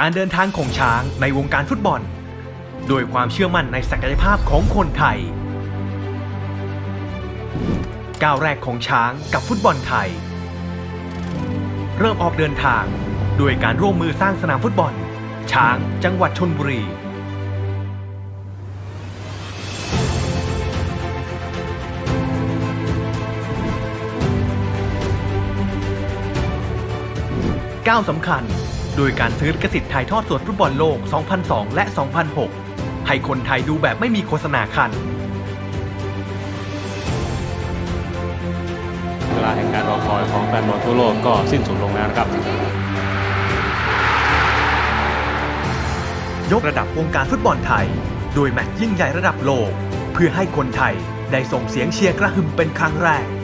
การเดินทางของช้างในวงการฟุตบอล โดยความเชื่อมั่นในศักยภาพของคนไทย ก้าวแรกของช้างกับฟุตบอลไทย เริ่มออกเดินทางโดยการร่วมมือสร้างสนามฟุตบอล ช้างจังหวัดชนบุรีก้าวสำคัญ โดยการซื้อลิขสิทธิ์ถ่ายทอดสดฟุตบอลโลก 2002 และ 2006 ให้คนไทยดูแบบไม่มีโฆษณาคันเวลาแห่งการรอคอยของแฟนบอลทั่วโลกก็สิ้นสุดลงแล้วนะครับ ยกระดับวงการฟุตบอลไทย โดยแมตช์ยิ่งใหญ่ระดับโลก เพื่อให้คนไทยได้ส่งเสียงเชียร์กระหึ่มเป็นครั้งแรกไทยดู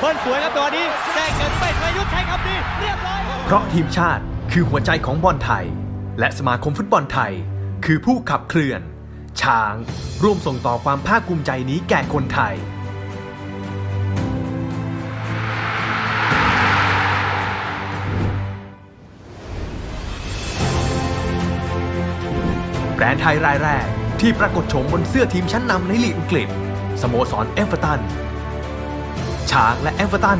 เบิ้ลสวยครับตัวนี้แจ้งเกิดไปประยุทธ์ใช้คำนี้เรียบร้อยเพราะทีมชาติคือหัวใจของบอลไทย และสมาคมฟุตบอลไทย คือผู้ขับเคลื่อน ช้าง ร่วมส่งต่อความภาคภูมิใจนี้แก่คนไทย แบรนด์ไทยรายแรกที่ปรากฏโฉมบนเสื้อทีมชั้นนำในลีกอังกฤษสโมสรเอฟเวอร์ตัน ช้างและเอฟเวอร์ตัน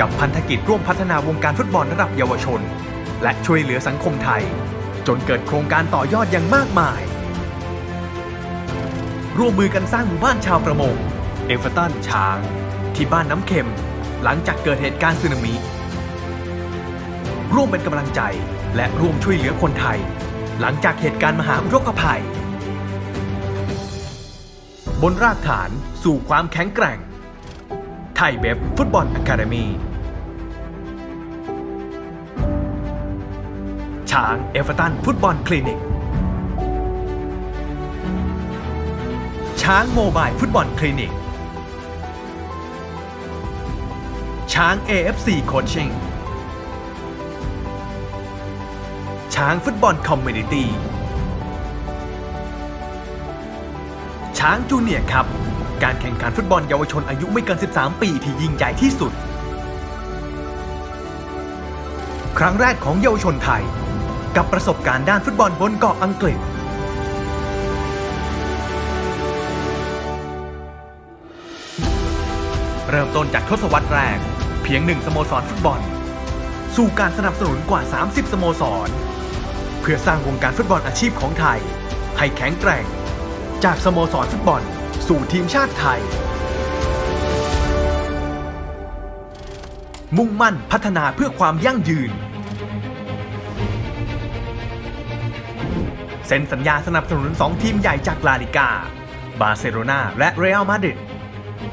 กับพันธกิจร่วมพัฒนาวงการฟุตบอลระดับเยาวชน และช่วยเหลือสังคมไทย จนเกิดโครงการต่อยอดอย่างมากมาย ร่วมมือกันสร้างหมู่บ้านชาวประมงเอฟเวอร์ตันช้างที่บ้านน้ำเค็ม หลังจากเกิดเหตุการณ์สึนามิ ร่วมเป็นกำลังใจและร่วมช่วยเหลือคนไทย หลังจากเหตุการณ์มหาอุทกภัย บนรากฐานสู่ความแข็งแกร่ง ไทยเบฟฟุตบอลอะคาเดมีช้างเอเวอร์ตันฟุตบอลคลินิก ช้างโมบายฟุตบอลคลินิก ช้าง AFC โคชชิ่งช้างฟุตบอลคอมมูนิตี้ ช้างจูเนียร์ครับ การแข่งขันฟุตบอลเยาวชนอายุไม่เกิน 13 ปีที่ยิ่งใหญ่ที่สุด ครั้งแรกของเยาวชนไทย กับประสบการณ์ด้านฟุตบอลบนเกาะอังกฤษ เริ่มต้นจากทศวรรษแรก เพียงหนึ่งสโมสรฟุตบอล สู่การสนับสนุนกว่า 30 สโมสร เพื่อสร้างวงการฟุตบอลอาชีพของไทย ให้แข็งแกร่ง จากสโมสรฟุตบอล สู่ทีมชาติไทย มุ่งมั่นพัฒนาเพื่อความยั่งยืน เซ็นสัญญาสนับสนุน 2 ทีมใหญ่จากลาลิกา บาร์เซโลนาและเรอัลมาดริด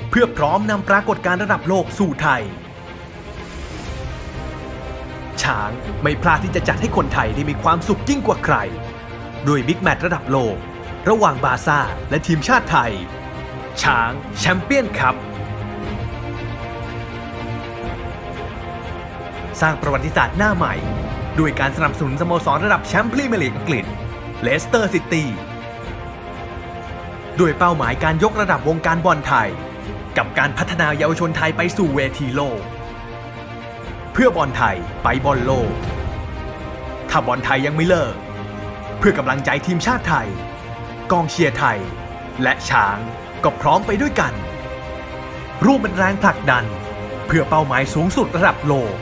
เพื่อพร้อมนำปรากฏการณ์ระดับโลกสู่ไทย ช้างไม่พลาดที่จะจัดให้คนไทยได้มีความสุขยิ่งกว่าใครด้วยบิ๊กแมตช์ระดับโลก ระหว่างบาซ่าและทีมชาติไทย ช้างแชมเปี้ยนคัพสร้างประวัติศาสตร์หน้าใหม่ ด้วยการสนับสนุนสโมสรระดับแชมป์พรีเมียร์ลีกอังกฤษเลสเตอร์ซิตี้ด้วยเป้าหมายการยกระดับวงการบอลไทย กับการพัฒนาเยาวชนไทยไปสู่เวทีโลก เพื่อบอลไทยไปบอลโลก ถ้าบอลไทยยังไม่เลิก เพื่อกำลังใจทีมชาติไทย กองเชียร์ไทย และช้างก็พร้อมไปด้วยกัน ร่วมเป็นแรงผลักดัน เพื่อเป้าหมายสูงสุดระดับโลก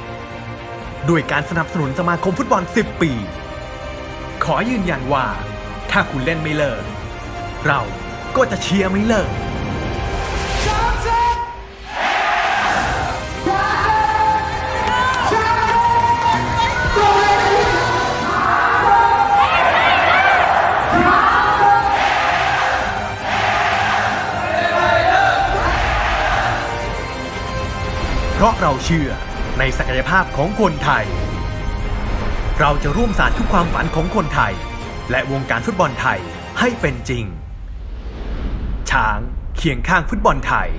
ด้วยการสนับสนุนสมาคมฟุตบอล 10 ปี ขอยืนยันว่า ถ้าคุณเล่นไม่เลิก เราก็จะเชียร์ไม่เลิก เพราะเราเชื่อในศักยภาพของคนไทย เราจะร่วมสานทุกความฝันของคนไทย และวงการฟุตบอลไทยให้เป็นจริง ช้างเคียงข้างฟุตบอลไทย